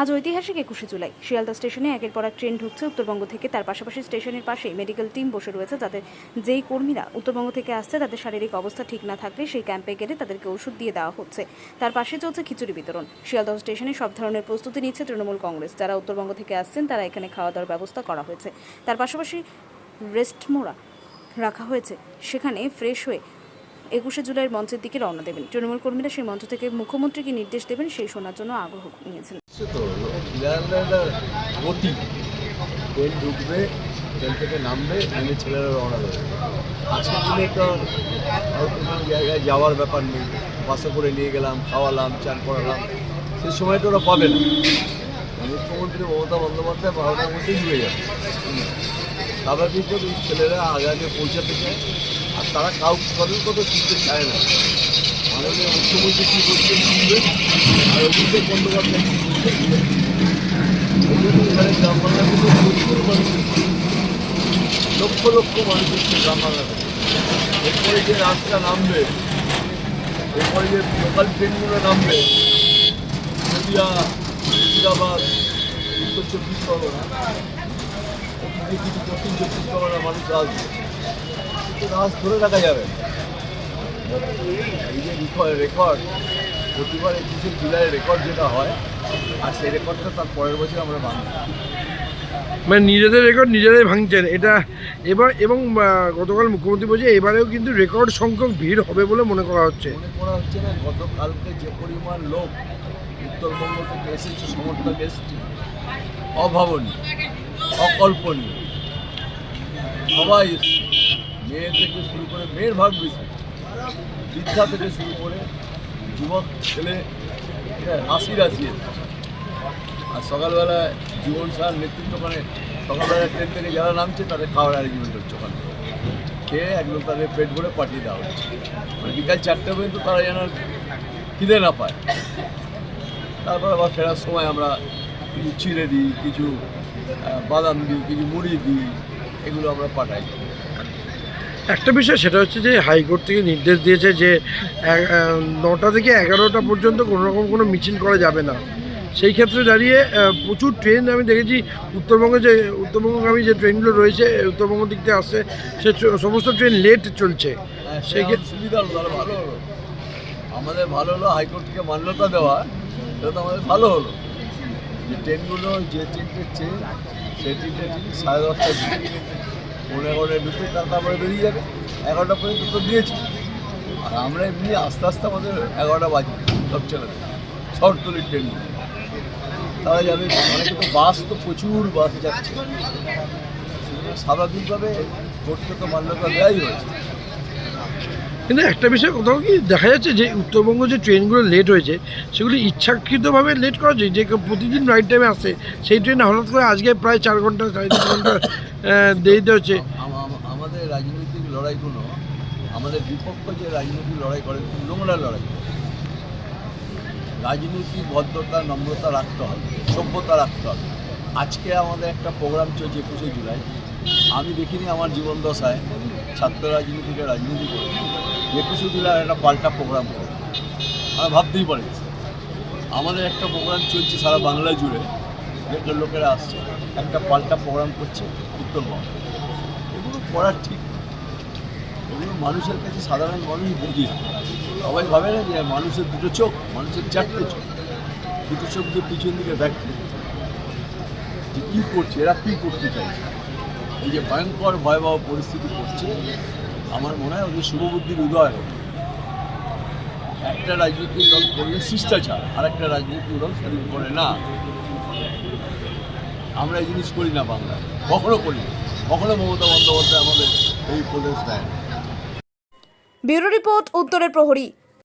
আজ ঐতিহাসিক একুশে জুলাই। শিয়ালদা স্টেশনে একের পর এক ট্রেন ঢুকছে উত্তরবঙ্গ থেকে। তার পাশাপাশি স্টেশনের পাশে মেডিকেল টিম বসে রয়েছে যাদের যেই কর্মীরা উত্তরবঙ্গ থেকে আসছে, তাদের শারীরিক অবস্থা ঠিক না থাকলে সেই ক্যাম্পে গেলে তাদেরকে ওষুধ দিয়ে দেওয়া হচ্ছে। তার পাশে চলছে খিচুড়ি বিতরণ। শিয়ালদহ স্টেশনে সব ধরনের প্রস্তুতি নিচ্ছে তৃণমূল কংগ্রেস। যারা উত্তরবঙ্গ থেকে আসছেন, তারা এখানে খাওয়া দাওয়ার ব্যবস্থা করা হয়েছে। তার পাশাপাশি রেস্টমোড়া রাখা হয়েছে। সেখানে ফ্রেশ হয়ে একুশে জুলাইয়ের মঞ্চের দিকে রওনা দেবেন। তৃণমূল কর্মীরা সেই মঞ্চ থেকে মুখ্যমন্ত্রীকে নির্দেশ দেবেন, সেই শোনার জন্য আগ্রহ নিয়েছেন তো ট্রেন ঢুকবে ট্রেন থেকে নামবে নেমে ছেলেরা রওনা দেবে। আজকের দিনে তো হয়তো কোনো জায়গায় যাওয়ার ব্যাপার নেই। বাসে করে নিয়ে গেলাম, খাওয়ালাম, চান করালাম। সেই সময়টা ওরা পাবে না। মুখ্যমন্ত্রী মমতা বন্দ্যোপাধ্যায় বারোটার মধ্যেই ঢুকে যাবে। স্বাভাবিক তো এই ছেলেরা আগে আগে পৌঁছাতে চায়। আর তারা কাউ কারোর কথা শুনতে চায় না মাননীয় মুখ্যমন্ত্রী কী করছেন শুনবে আর অভিষেক বন্দ্যোপাধ্যায় কী করছেন এই এখানে গ্রাম লক্ষ লক্ষ মানুষ এসছে গ্রাম এরপরে যে রাস্তা নামবে, এরপরে যে লোকাল ট্রেনগুলো নামবে, নদিয়া, মুর্শিদাবাদ, উত্তর চব্বিশ পরগনা কিছু দক্ষিণ চব্বিশ পরগনা মানুষ আসবে। রাস ধরে রাখা যাবে। এই যে রেকর্ড প্রতিবার একুশে জুলাই রেকর্ড যেটা হয় আর সেই রেকর্ডটা তার পরের বছর আমরা বাঁধব মানে নিজেদের রেকর্ড নিজেরাই ভাঙছেন। এটা এবার এবং গতকাল মুখ্যমন্ত্রী বলছে এবারেও কিন্তু রেকর্ড সংখ্যক ভিড় হবে বলে মনে করা হচ্ছে। মনে করা হচ্ছে না গতকালকে যে পরিমাণ লোক উত্তরবঙ্গ থেকে এসেছে সমর্থক এসেছে অভাবনীয় অকল্পনীয় সবাই এসছে। মেয়ে থেকে শুরু করে মেয়ের ভাগ বেশি। বৃদ্ধা থেকে শুরু করে যুবক, ছেলে এরা রাশি আর সকালবেলা জীবন সার নেতৃত্ব মানে সকালবেলা ট্রেন থেকে যারা নামছে, তাদের খাওয়ার অ্যারেঞ্জমেন্ট হচ্ছে ওখানে। খেয়ে একদম তাদের পেট ভরে পাঠিয়ে দেওয়া হচ্ছে। মানে বিকাল চারটে পর্যন্ত তারা যেন খিদে না পায়। তারপর আবার ফেরার সময় আমরা কিছু চিড়ে দিই, কিছু বাদাম দিই, কিছু মুড়ি দিই, এগুলো আমরা পাঠাই। একটা বিষয় সেটা হচ্ছে যে হাইকোর্ট থেকে নির্দেশ দিয়েছে যে নটা থেকে এগারোটা পর্যন্ত কোনো রকম কোনো মিছিল করা যাবে না। সেই ক্ষেত্রে দাঁড়িয়ে প্রচুর ট্রেন আমি দেখেছি উত্তরবঙ্গে যে উত্তরবঙ্গগামী যে ট্রেনগুলো রয়েছে উত্তরবঙ্গ দিক থেকে আসছে সে সমস্ত ট্রেন লেট চলছে। হ্যাঁ, সেই ক্ষেত্রে সুবিধা ভালো হলো। আমাদের ভালো হলো হাইকোর্ট থেকে মান্যতা দেওয়া সেটা তো আমাদের ভালো হলো। যে ট্রেনগুলো যে তিনটে ট্রেন সেই তিনটে ট্রেন সাড়ে দশটায় ঢুকে পনেরো এগারোটায় তার তারপরে বেরিয়ে যাবে, এগারোটা পর্যন্ত তো দিয়েছি। আর আমরা এমনি আস্তে আস্তে আমাদের এগারোটা বাজবে সব ছেলেদের শহরতলির ট্রেন। তারা যাবে অনেকে তো বাস তো প্রচুর বাস যাচ্ছে। স্বাভাবিকভাবে করতে তো মান্যতা দেয়াই হয়েছে। কিন্তু একটা বিষয় কোথাও কি দেখা যাচ্ছে যে উত্তরবঙ্গ যে ট্রেনগুলো লেট হয়েছে সেগুলি ইচ্ছাকৃতভাবে লেট করা যায় যে প্রতিদিন রাইট টাইমে আসে সেই ট্রেন হঠাৎ করে আজকে প্রায় চার ঘণ্টা সাড়ে চার ঘণ্টা দেরিতে হচ্ছে। আম- আম- আমাদের রাজনৈতিক লড়াইগুলো আমাদের বিপক্ষ যে রাজনৈতিক লড়াই করে নোংরা লড়াই। রাজনীতি ভদ্রতা নম্রতা রাখতে হবে সভ্যতা রাখতে হবে। আজকে আমাদের একটা প্রোগ্রাম চলছে একুশে জুলাই। আমি দেখিনি আমার জীবন দশায়। ছাত্র রাজনীতি থেকে রাজনীতি করে। একুশে জুলাই একটা পাল্টা প্রোগ্রাম করে। আমরা ভাবতেই পারি। আমাদের একটা প্রোগ্রাম চলছে সারা বাংলা জুড়ে। যেটা লোকেরা আসছে। একটা পাল্টা প্রোগ্রাম করছে উত্তরবঙ্গ। এগুলো করার ঠিক। এগুলো মানুষের কাছে সাধারণ মানুষ বুঝি সবাই ভাবে না যে মানুষের দুটো চোখ, মানুষের চারটে চোখ। দুটো চোখ দিয়ে পিছন দিকে দেখে। যে কী করছে, এরা কী করতে চাইছে? এই যে ভয়ঙ্কর, ভয়াবহ পরিস্থিতি করছে, আমার মনে হয় ওদের শুভবুদ্ধির উদয় একটা রাজনৈতিক দল করলে শিষ্টাচার আর একটা রাজনৈতিক দল সেদিন করে না। আমরা এই জিনিস করি না বাংলায়। কখনো করি কখনো মমতা বন্দ্যোপাধ্যায় আমাদের এই উপদেশ দেয় ব্যুরো রিপোর্ট, উত্তরের প্রহরী।